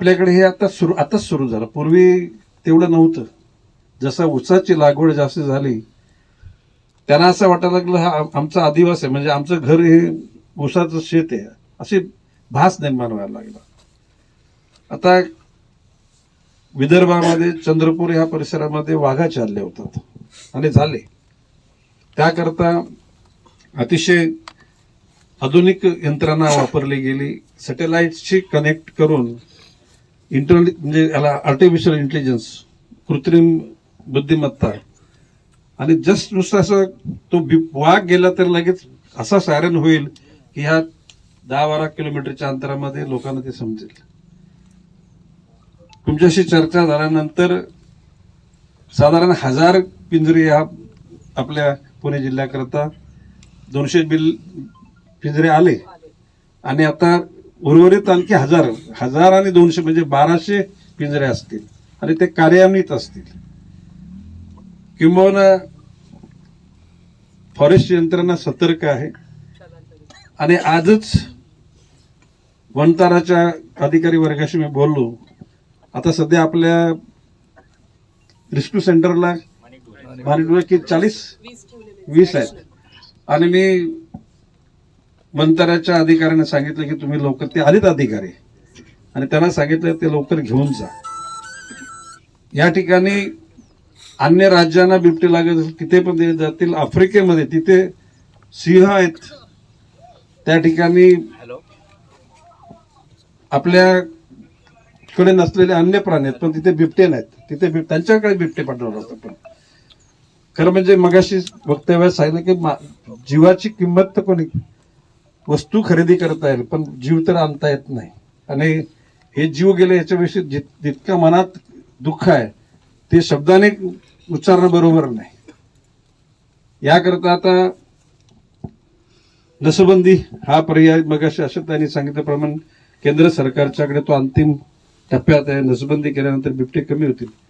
आपल्याकडे हे आता सुरू आताच सुरू झालं. पूर्वी तेवढं नव्हतं. जसं ऊसाची लागवड जास्त झाली त्यांना असं वाटायला लागलं हा आमचा आदिवास आहे म्हणजे आमचं घर हे ऊसाचं शेत आहे. असे भास निर्माण व्हायला लागला. आता विदर्भामध्ये चंद्रपूर ह्या परिसरामध्ये वाघा चालले होतात. आणि झाले. त्याकरता अतिशय आधुनिक यंत्रणा वापरली गेली. सॅटेलाइटशी कनेक्ट करून इंटरनेट म्हणजे याला आर्टिफिशियल इंटेलिजन्स कृत्रिम बुद्धिमत्ता. आणि जस्ट नुसतं असं तो वाघ गेला तर लगेच असा सायरन होईल की ह्या दहा बारा किलोमीटरच्या अंतरामध्ये लोकांना ते समजेल. तुमच्याशी चर्चा झाल्यानंतर साधारण हजार पिंजरे ह्या आपल्या पुणे जिल्ह्याकरता दोनशे बिल पिंजरे आले. आणि आता उर्वरित आणखी हजार हजार आणि दोनशे म्हणजे बाराशे पिंजरे असतील. आणि ते कार्यान्वित असतील. किंबहुना फॉरेस्ट यंत्रणा सतर्क आहे. आणि आजच वनताराच्या अधिकारी वर्गाशी मी बोललो. आता सध्या आपल्या रेस्क्यू सेंटरला मानिटवर की चाळीस? वीस आहेत. आणि मी वनताराच्या अधिकाऱ्यांना सांगितलं की तुम्ही लवकर ते आलेत अधिकारी. आणि त्यांना सांगितलं ते लवकर घेऊन जा. या ठिकाणी अन्य राज्यांना बिबटे लागत असेल तिथे पण ते जातील. आफ्रिकेमध्ये तिथे सिंह आहेत. त्या ठिकाणी आपल्याकडे नसलेले अन्य प्राणी आहेत पण तिथे बिबटे नाहीत. तिथे बिब- त्यांच्याकडे बिबटे पाठवलं होतं पण. खरं म्हणजे मगाशी वक्तव्यात सांगितलं की जीवाची किंमत तर कोणी वस्तू खरेदी करता येईल पण जीव तर आणता येत नाही. आणि हे जीव गेले याच्याविषयी जित- जितकं मनात दुःख आहे ते शब्दाने उच्चारणं बरोबर नाही. याकरता आता नसबंदी हा पर्याय मगाशी असं त्यांनी सांगितल्याप्रमाणे केंद्र सरकारच्याकडे तो अंतिम टप्प्यात आहे. नसबंदी केल्यानंतर बिबटे कमी होतील.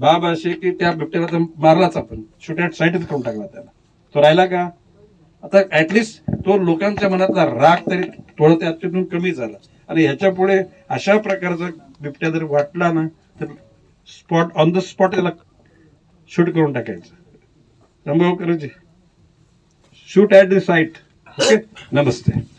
बाब असे की त्या बिबट्याला तर मारलाच आपण. शूट ॲट साईटच करून टाकला त्याला. तो राहिला का? आता ऍटलिस्ट तो लोकांच्या मनातला राग तरी थोडं त्यातून कमी झाला. आणि ह्याच्या पुढे अशा प्रकारचा बिबट्या जर वाटला ना तर स्पॉट ऑन द स्पॉट त्याला शूट करून टाकायचं. संभव करायचे shoot at the site okay Namaste.